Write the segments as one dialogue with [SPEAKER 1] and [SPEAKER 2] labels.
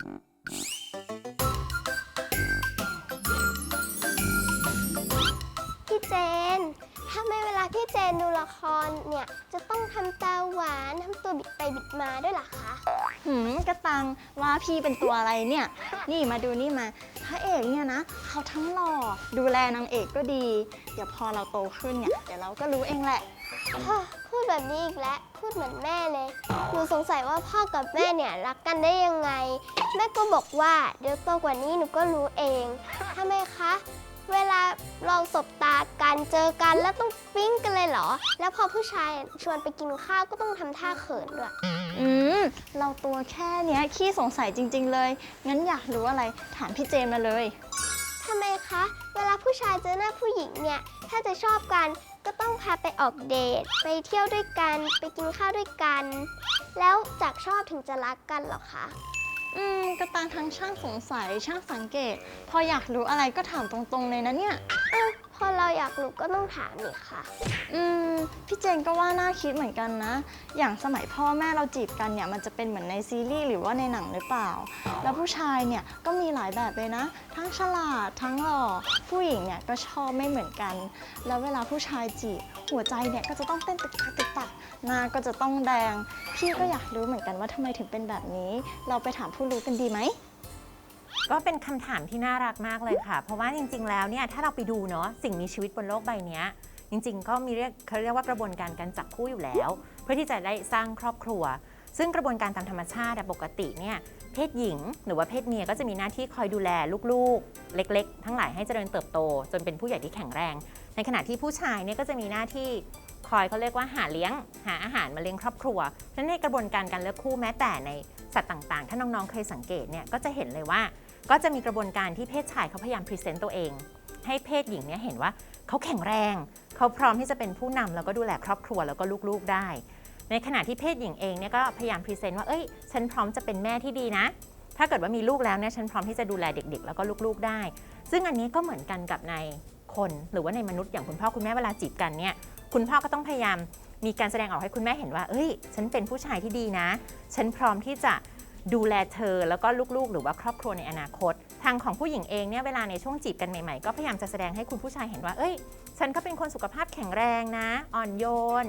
[SPEAKER 1] พี่ นดูละครเนี่ยจะต้องทำตาหวานทำตัวบิดไปบิดมาด้วยล่ะคะ
[SPEAKER 2] หืมกระตังว่าพี่เป็นตัวอะไรเนี่ย นี่มาดูนี่มาพระเอกเนี่ยนะเขาทั้งหล่อดูแลนางเอกก็ดี เดี๋ยวพอเราโตขึ้นเนี่ยเดี๋ยวเราก็รู้เองแหละ
[SPEAKER 1] พ่อพูดแบบนี้อีกแล้วพูดเหมือนแม่เลย หนูสงสัยว่าพ่อกับแม่เนี่ยรักกันได้ยังไง แม่ก็บอกว่าเดี๋ยวโตกว่านี้หนูก็รู้เองทำไมคะ เวลาเราสบตากันเจอกันแล้วต้องปิ๊งกันเลยเหรอ แล้วพอผู้ชายชวนไปกินข้าวก็ต้องทำท่าเขินด้วย
[SPEAKER 2] อืม เราตัวแค่เนี้ยขี้สงสัยจริง ๆ เลย งั้นอยากรู้อะไรถามพี่เจนมาเลย
[SPEAKER 1] ทำไมคะ เวลาผู้ชายเจอหน้าผู้หญิงเนี่ย ถ้าจะชอบกันก็ต้องพาไปออกเดท ไปเที่ยวด้วยกัน ไปกินข้าวด้วยกัน แล้วจากชอบถึงจะรักกันเหรอคะ
[SPEAKER 2] อืมกระตังทั้งช่างสงสัยช่างสังเกต พออยากรู้อะไรก็ถามตรงๆเลยนะเนี่ย
[SPEAKER 1] พอเราอยากรู้ก็ต้องถามนี่ค่ะ
[SPEAKER 2] อืมพี่เจนก็ว่าน่าคิดเหมือนกันนะ อย่างสมัยพ่อแม่เราจีบกันเนี่ยมันจะเป็นเหมือนในซีรีส์หรือว่าในหนังหรือเปล่า แล้วผู้ชายเนี่ยก็มีหลายแบบเลยนะ ทั้งฉลาดทั้งหล่อผู้หญิงเนี่ยก็ชอบไม่เหมือนกัน แล้วเวลาผู้ชายจีบหัวใจเนี่ยก็จะต้องเต้นตึกตักตึกตักหน้าก็จะต้องแดง พี่ก็อยากรู้เหมือนกันว่าทำไมถึงเป็นแบบนี้ เราไปถามผู้รู้กันดีไหม
[SPEAKER 3] ก็เป็นคำถามที่น่ารักมากเลยค่ะ เพราะว่าจริง ๆ แล้วเนี่ยถ้าเราไปดูเนาะสิ่งมีชีวิตบนโลกใบเนี้ยจริง ๆ ก็มีเรียกเขาเรียกว่ากระบวนการการจับคู่อยู่แล้ว เพื่อที่จะได้สร้างครอบครัว ซึ่งกระบวนการตามธรรมชาติอะปกติเนี่ยเพศหญิง หรือว่าเพศเมียก็จะมีหน้าที่คอยดูแลลูกๆ เล็ก ๆ ทั้งหลายให้เจริญเติบโต จนเป็นผู้ใหญ่ที่แข็งแรง ในขณะที่ผู้ชายเนี่ยก็จะมีหน้าที่ คอยเขาเรียกว่าหาเลี้ยง หาอาหารมาเลี้ยงครอบครัวฉะนั้นในกระบวนการการเลือกคู่แม้แต่ในสัตว์ต่างๆ ถ้าน้องๆเคยสังเกตเนี่ยก็จะเห็นเลยว่า ก็จะมีกระบวนการที่เพศชายเขาพยายามพรีเซนต์ตัวเอง ให้เพศหญิงเนี่ยเห็นว่าเขาแข็งแรง เขาพร้อมที่จะเป็นผู้นำแล้วก็ดูแลครอบครัวแล้วก็ลูกๆได้ ในขณะที่เพศหญิงเองเนี่ยก็พยายามพรีเซนต์ว่าเอ้ยฉันพร้อมจะเป็นแม่ที่ดีนะ ถ้าเกิดว่ามีลูกแล้วเนี่ยฉันพร้อมที่จะดูแลเด็ก ๆ แล้วก็ลูกๆได้ ซึ่งอันนี้ก็เหมือนกันกับในคนหรือว่าในมนุษย์อย่างคุณพ่อคุณแม่เวลาจีบกันเนี่ย คุณพ่อก็ต้องพยายามมีการแสดงออกให้คุณแม่เห็นว่า เอ้ย ฉันเป็นผู้ชายที่ดีนะ ฉันพร้อมที่จะดูแลเธอแล้วก็ลูกๆ หรือว่าครอบครัวในอนาคต ทางของผู้หญิงเองเนี่ยเวลาในช่วงจีบกันใหม่ๆ ก็พยายามจะแสดงให้คุณผู้ชายเห็นว่า เอ้ย ฉันก็เป็นคนสุขภาพแข็งแรงนะ อ่อนโยน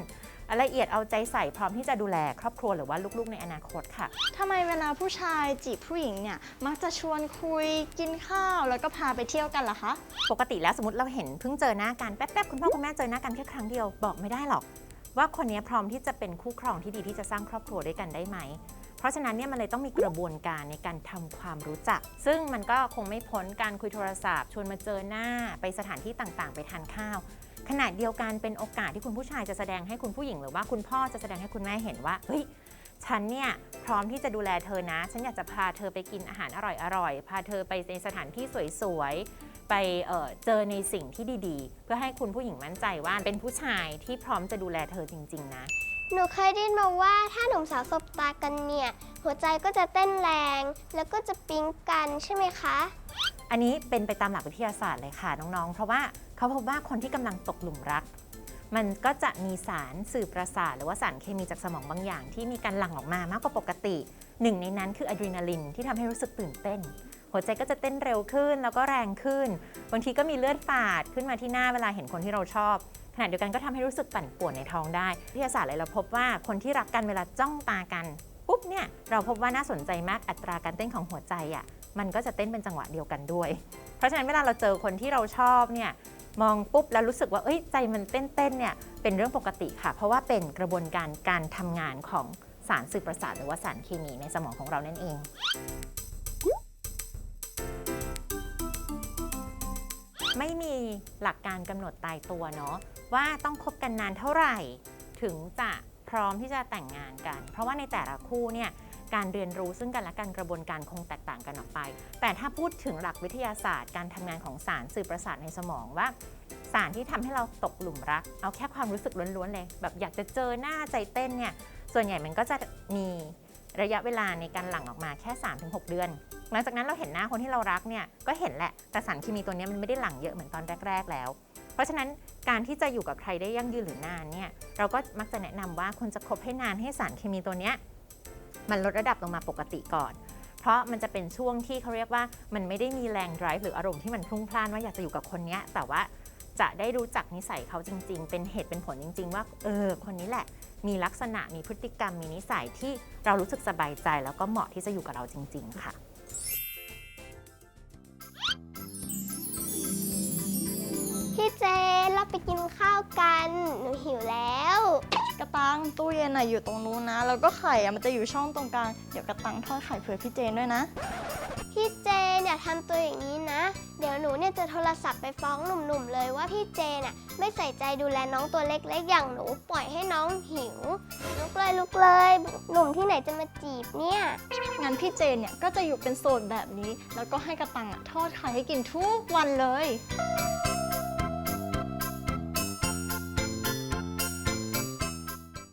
[SPEAKER 3] ละเอียดเอาใจใส่พร้อมที่จะดูแลครอบครัวหรือว่าลูกๆ ในอนาคตค่ะ
[SPEAKER 2] ทำไมเวลาผู้ชายจีบผู้หญิงเนี่ย มักจะชวนคุยกินข้าว แล้วก็พาไปเที่ยวกันล่ะคะ
[SPEAKER 3] ปกติแล้วสมมติเราเห็นเพิ่งเจอหน้ากันแป๊บๆคุณพ่อคุณแม่เจอหน้ากันแค่ครั้งเดียวบอกไม่ได้หรอก ว่าคนนี้พร้อมที่จะเป็นคู่ครองที่ดีที่จะสร้างครอบครัวด้วยกันได้ไหมเพราะฉะนั้นเนี่ยมันเลยต้องมีกระบวนการในการทำความรู้จัก ซึ่งมันก็คงไม่พ้นการคุยโทรศัพท์ ชวนมาเจอหน้าไปสถานที่ต่างๆ ไปทานข้าว ขณะเดียวกันเป็นโอกาสที่คุณผู้ชายจะแสดงให้คุณผู้หญิง หรือว่าคุณพ่อจะแสดงให้คุณแม่เห็นว่าเฮ้ยฉันเนี่ยพร้อมที่จะดูแลเธอนะ ฉันอยากจะพาเธอไปกินอาหารอร่อยๆ พาเธอไปในสถานที่สวยๆ ไปเอ่อเจอในสิ่งที่ดีๆ เพื่อให้คุณผู้หญิงมั่นใจว่าเป็นผู้ชายที่พร้อมจะดูแลเธอจริง ๆ นะ
[SPEAKER 1] หนูเคยได้ยินมาว่าถ้าหนุ่มสาวสบตากันเนี่ย หัวใจก็จะเต้นแรง แล้วก็จะปิ๊งกันใช่ไหมคะ
[SPEAKER 3] อันนี้เป็นไปตามหลักวิทยาศาสตร์เลยค่ะน้องๆ เพราะว่า เขาพบว่าคนที่กำลังตกหลุมรัก มันก็จะมีสารสื่อประสาทหรือว่าสารเคมีจากสมองบางอย่าง ที่มีการหลั่งออกมามากกว่าปกติหนึ่งในนั้นคืออะดรีนาลินที่ทำให้รู้สึกตื่นเต้น หัวใจก็จะเต้นเร็วขึ้นแล้วก็แรงขึ้น บางทีก็มีเลือดฝาดขึ้นมาที่หน้าเวลาเห็นคนที่เราชอบขณะเดียวกันก็ทำให้รู้สึกปั่นป่วนในท้องได้วิทยาศาสตร์เลยเราพบว่าคนที่รักกันเวลาจ้องตากันปุ๊บเนี่ยเราพบว่าน่าสนใจมากอัตราการเต้นของหัวใจอะมันก็จะเต้นเป็นจังหวะเดียวกันด้วย เพราะฉะนั้นเวลาเราเจอคนที่เราชอบเนี่ย มองปุ๊บแล้วรู้สึกว่าเอ้ยใจมันเต้นๆเนี่ยเป็นเรื่องปกติค่ะ เพราะว่าเป็นกระบวนการการทำงานของสารสื่อประสาทหรือว่าสารเคมีในสมองของเรานั่นเอง ไม่มีหลักการกำหนดตายตัวเนาะว่าต้องคบกันนานเท่าไหร่ ถึงจะ พร้อมที่จะแต่งงานกัน เพราะว่าในแต่ละคู่เนี่ยการเรียนรู้ซึ่งกันและกันกระบวนการคงแตกต่างกันออกไป แต่ถ้าพูดถึงหลักวิทยาศาสตร์ การทำงานของสารสื่อประสาทในสมองว่าสารที่ทำให้เราตกหลุมรัก เอาแค่ความรู้สึกล้วนๆเลย แบบอยากจะเจอหน้าใจเต้นเนี่ยส่วนใหญ่มันก็จะมี ระยะเวลาในการหลั่งออกมาแค่ 3-6 เดือน หลังจากนั้นเราเห็นหน้าคนที่เรารักเนี่ยก็เห็นแหละแต่สารเคมีตัวนี้มันไม่ได้หลั่งเยอะเหมือนตอนแรก ๆ แล้ว เพราะฉะนั้นการที่จะอยู่กับใครได้ยั่งยืนหรือนานเนี่ยเราก็มักจะแนะนำว่าควรจะคบให้นานให้สารเคมีตัวนี้มันลดระดับลงมาปกติก่อน เพราะมันจะเป็นช่วงที่เขาเรียกว่ามันไม่ได้มีแรง drive หรืออารมณ์ที่มันพลุ่งพล่านว่าอยากจะอยู่กับคนเนี้ยแต่ว่า จะได้รู้จักนิสัยเขาจริง ๆ เป็นเหตุเป็นผลจริง ๆ ว่าเออคนนี้แหละ มีลักษณะมีพฤติกรรมมีนิสัยที่เรารู้สึกสบายใจ แล้วก็เหมาะที่จะอยู่กับเราจริง ๆ ค่ะ
[SPEAKER 1] พี่เจนเราไปกินข้าวกัน หนูหิวแล้ว
[SPEAKER 2] กระตังตู้เย็นอะอยู่ตรงนู้นนะ แล้วก็ไข่อะมันจะอยู่ช่องตรงกลาง เดี๋ยวกระตังทอดไข่เผื่อพี่เจนด้วยนะ
[SPEAKER 1] พี่เจเนี่ยทำตัวอย่างนี้นะ เดี๋ยวหนูเนี่ยจะโทรศัพท์ไปฟ้องหนุ่มๆเลยว่าพี่เจน่ะไม่ใส่ใจดูแลน้องตัวเล็กๆอย่างหนูปล่อยให้น้องหิว ลุกเลยลุกเลย หนุ่มที่ไหนจะมาจีบเนี่ย
[SPEAKER 2] งั้นพี่เจนเนี่ยก็จะอยู่เป็นโสดแบบนี้ แล้วก็ให้กระตังอะทอดไข่ให้กินทุกวันเลย